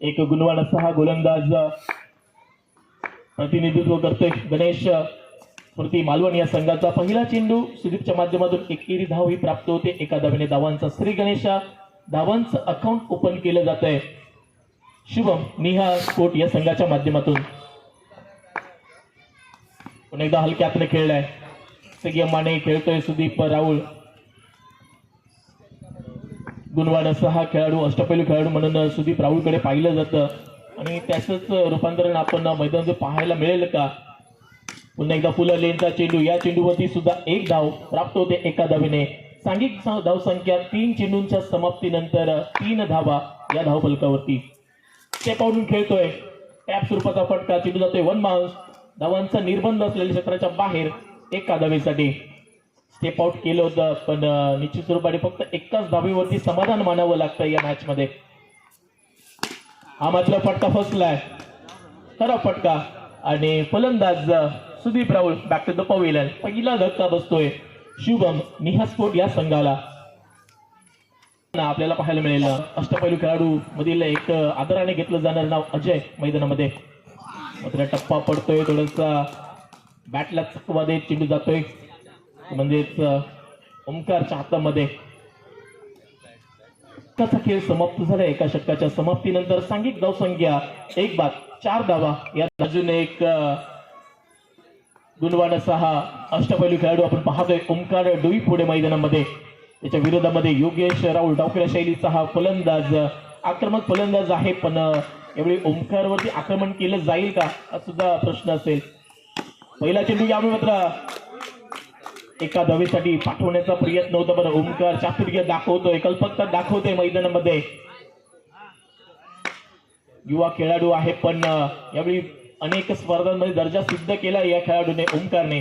एक गुणवान सहा गोलंदाज प्रतिनिधित्व करतोय गणेश स्मृती मालवण या संघाचा. पहिला चेंडू सुदीपच्या माध्यमातून एकेरी धाव ही प्राप्त होते. एका धावेने धावांचा श्री गणेशा धावांचं अकाउंट ओपन केलं जात आहे शुभम निहा स्पोर्ट या संघाच्या माध्यमातून. पुन्हा एकदा हलक्यातनं खेळलाय. सगळी माने खेळतोय सुदीप राहुल. गुणवान असा हा खेळाडू अष्टपैलू खेळाडू म्हणून सुदीप राहुलकडे पाहिलं जातं. आणि त्याचंच रूपांतरण आपण मैदानात पाहायला मिळेल का? पुन्हा एकदा फुलं लेनचा चेंडू. या चेंडूवरती सुद्धा एक धाव प्राप्त होते एका धावेने. सांघिक धावसंख्या तीन चेंडूंच्या समाप्तीनंतर तीन धावा या धावफलकावरती स्टेप पाहून खेळतोय. टॅप स्वरूपाचा फटका. चेंडू जातोय वन बाउन्स धावांचा निर्बंध असलेल्या क्षेत्राच्या बाहेर एका धावेसाठी. स्टेप आउट केलं होतं पण निश्चित स्वरूपाने फक्त एकाच धाबीवरती समाधान मानावं लागतं या मॅच मध्ये हा मात्र फटका फसलाय. खरा फटका. आणि फलंदाज Sudeep Rahul back to the pavilion पहिला धक्का बसतोय शुभम निहास्फोट या संघाला. आपल्याला पाहायला मिळेल. अष्टपैलू खेळाडू मधील एक आदराने घेतलं जाणारं नाव अजय मैदानामध्ये. मात्र टप्पा पडतोय थोडासा. बॅटला चकवा देत चिंडू जातोय. म्हणजेच ओमकारच्या हातामध्ये. षटकाचा खेळ समाप्त झाला एका षटकाच्या समाप्तीनंतर? सांघिक धावसंख्या एक बाद चार धावा. या अजून एक अं, गुणवान असा हा अष्टपैलू खेळाडू आपण पाहतोय. ओमकार डोई पुढे मैदानामध्ये. त्याच्या विरोधामध्ये योगेश राहुल डावखेळा शैलीचा हा फलंदाज आक्रमक फलंदाज आहे. पण यावेळी ओमकारवरती आक्रमण केलं जाईल का? हा सुद्धा प्रश्न असेल. पहिला चेंडू यामुळे मात्र एका दवेसाठी पाठवण्याचा प्रयत्न होता बरं. ओमकार चातुर्य दाखवतोय. कल्पकता दाखवतोय मैदानामध्ये. युवा खेळाडू आहे पण यावेळी अनेक स्पर्धांमध्ये दर्जा सिद्ध केला या खेळाडूने ओमकारने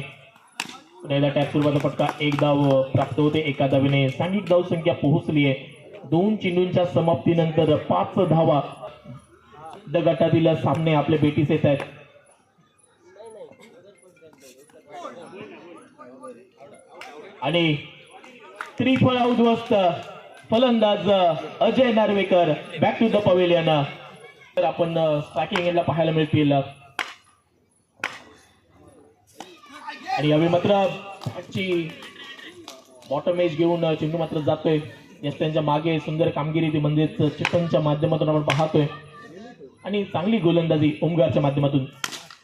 पुन्हा टॅप फटका एक धाव प्राप्त होते. एका धावेने सांघिक धाव संख्या पोहोचली आहे. दोन चेंडूंच्या समाप्तीनंतर पाच धावा. द गटातील सामने आपल्या भेटीस येत आहेत. आणि त्रिफळ उद्ध्वस्त फलंदाज Ajay Narvekar back to the pavilion तर आपण स्ट्रायकिंग एंडला पाहायला मिळतील. आणि यावेळी मात्र बॉटम एज घेऊन चेंडू मात्र जातोय. यस त्यांच्या मागे सुंदर कामगिरी ती म्हणजेच चिकनच्या माध्यमातून आपण पाहतोय. आणि चांगली गोलंदाजी ओमगारच्या माध्यमातून.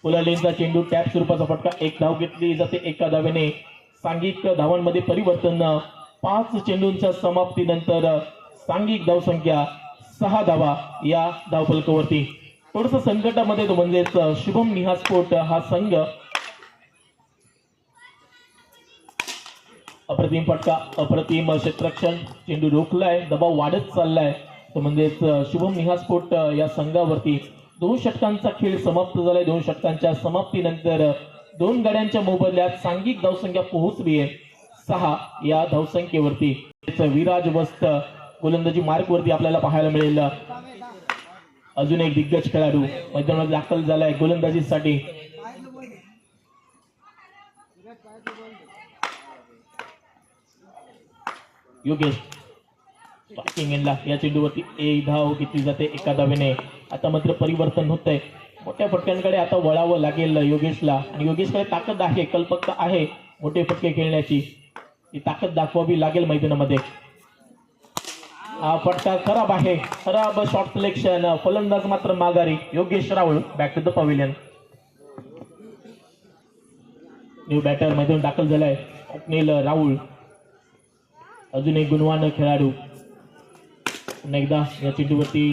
लेनचा चेंडू टॅप स्वरूपाचा फटका एक धाव घेतली जाते एका धावेने सांघिक धावांमध्ये परिवर्तन पाच चेंडूंच्या समाप्तीनंतर सांघिक धावसंख्या सहा धावा या धावफलकावरती. थोडस संकटामध्ये तो म्हणजेच शुभम निहास्फोट हा संघ. अप्रतिम फटका अप्रतिम क्षेत्ररक्षण चेंडू रोखलाय दबाव वाढत चाललाय. तर म्हणजेच शुभम निहास्फोट या संघावरती. दोन षटकांचा खेळ समाप्त झालाय. दोन षटकांच्या समाप्तीनंतर दोन गाड्यांच्या मोबदल्यात सांघिक धावसंख्या पोहोचली आहे सहा या धावसंख्येवरती विराज वस्त गोलंदाजी मार्क वरती आपल्याला पाहायला मिळेल. अजून एक दिग्गज खेळाडू मैदानात दाखल झालाय गोलंदाजीसाठी. योगेश या चेंडूवरती एक धाव घेतली जाते एका धावेने आता मात्र परिवर्तन होत आहे मोठ्या फटक्यांकडे आता वळावं लागेल योगेशला. आणि योगेशकडे ताकद आहे कल्पकता आहे मोठे फटके खेळण्याची. ती ताकद दाखवावी लागेल मैदानामध्ये. हा फटका खराब आहे. खराब शॉर्ट सिलेक्शन फलंदाज मात्र माघारी. Yogesh Rahul back to the pavilion new batter मैदान दाखल झालाय स्वप्नील राहुल. अजून एक गुणवान खेळाडू. पुन्हा एकदा या चेंडूवरती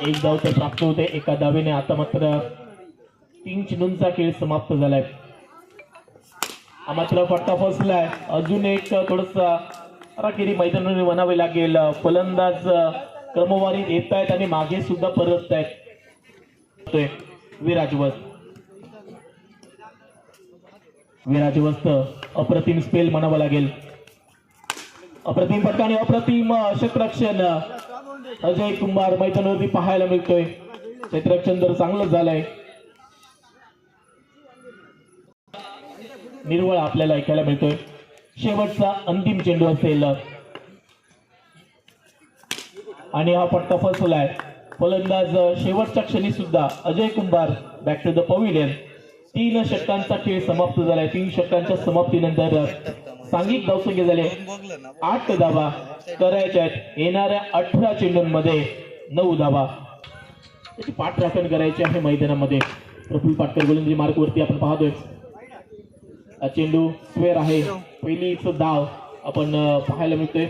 एक धाव तर प्राप्त होते. एका धावेने आता मात्र तीन चिनूंचा खेळ समाप्त झालाय. हा मात्र फटका फसलाय. अजून एक थोडसा अराखेरी मैदानाने म्हणावे लागेल. फलंदाज क्रमवारीत येत आहेत आणि मागे सुद्धा परत आहेत विराज वस्त विराज वस्त अप्रतिम स्पेल म्हणावं लागेल. अप्रतिम फटका आणि अप्रतिम क्षेत्ररक्षण अजय कुंभार मैदानावरती पाहायला मिळतोय. क्षेत्ररक्षण जर चांगलं झालंय. निर्वळ आपल्याला ऐकायला मिळतोय. शेवटचा अंतिम चेंडू असेल. आणि हा फटका फसलाय फलंदाज शेवटच्या क्षणी सुद्धा Ajay Kumbhar back to the pavilion तीन षटकांचा खेळ समाप्त झालाय. तीन षटकांच्या समाप्तीनंतर सांघिक धावसंख्या झाले आठ धावा करायच्या आहेत. येणाऱ्या अठरा चेंडूंमध्ये नऊ धावा. त्याची पाठराखण करायची आहे मैदानामध्ये. प्रफुल पाटकर गोलंदाजी मार्कवरती आपण पाहतोय. चेंडू स्क्वेअर आहे. पहिलीच धाव आपण पाहायला मिळतोय.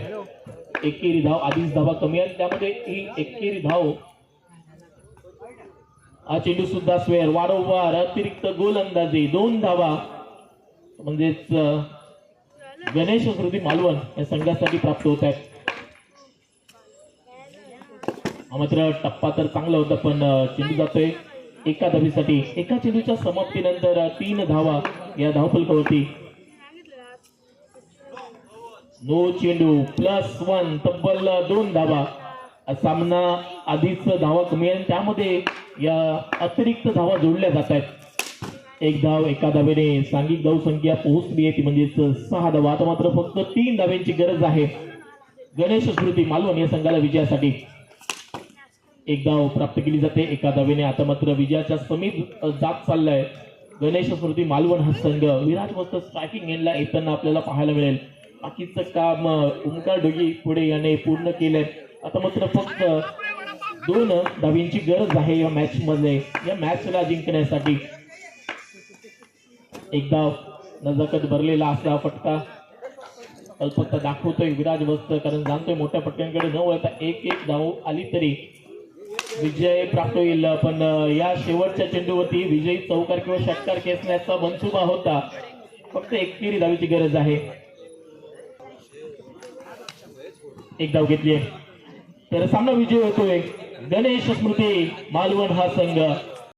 एकेरी धाव आधीच धावा कमी आहे त्यामध्ये ही एकेरी धाव. हा चेंडू सुद्धा स्वेअर वारंवार अतिरिक्त गोलंदाजी. दोन धावा. म्हणजेच गणेश स्मृती मालवण या संघासाठी प्राप्त होत आहेत. मात्र टप्पा तर चांगला होता पण चेंडू जातोय. एका धावीसाठी एका चेंडूच्या समाप्तीनंतर तीन धावा या धावफलकावरती नो चेंडू प्लस वन तब्बल दोन धावा. सामना आधीच धावा कमी आहे आणि त्यामध्ये या अतिरिक्त धावा जोडल्या जात आहेत. एक धाव एका धावेने सांघिक धाव संख्या पोहोचली आहे. ती म्हणजेच सहा धाव. आता मात्र फक्त तीन धाव्यांची गरज आहे. गणेश स्मृती मालवण या संघाला विजयासाठी. एक धाव प्राप्त केली जाते. एका धावेने आता मात्र विजयाच्या समीप जात चाललाय. गणेश स्मृती मालवण हा संघ. विराट मस्त स्ट्रायकिंग एंडला येताना आपल्याला पाहायला मिळेल. बाकीचं काम ओंकार डोगी पुढे याने पूर्ण केलंय. आता मात्र फक्त दोन धावींची गरज आहे या मॅच मध्ये या मॅचला जिंकण्यासाठी. एक धाव नजाकत भरलेला असला फटका. कल्पकता दाखवतोय विराज बसतं कारण जाणतोय मोठ्या पट्ट्यांकडे न वळता एक एक धाव आली तरी विजय प्राप्त होईल. पण या शेवटच्या चेंडूवरती विजयी चौकार किंवा षटकार खेचण्याचा मनसुबा होता. फक्त एकेरी धावीची गरज आहे. एक धाव घेतली तर सामना विजय होतोय. गणेश स्मृती मालवण हा संघ.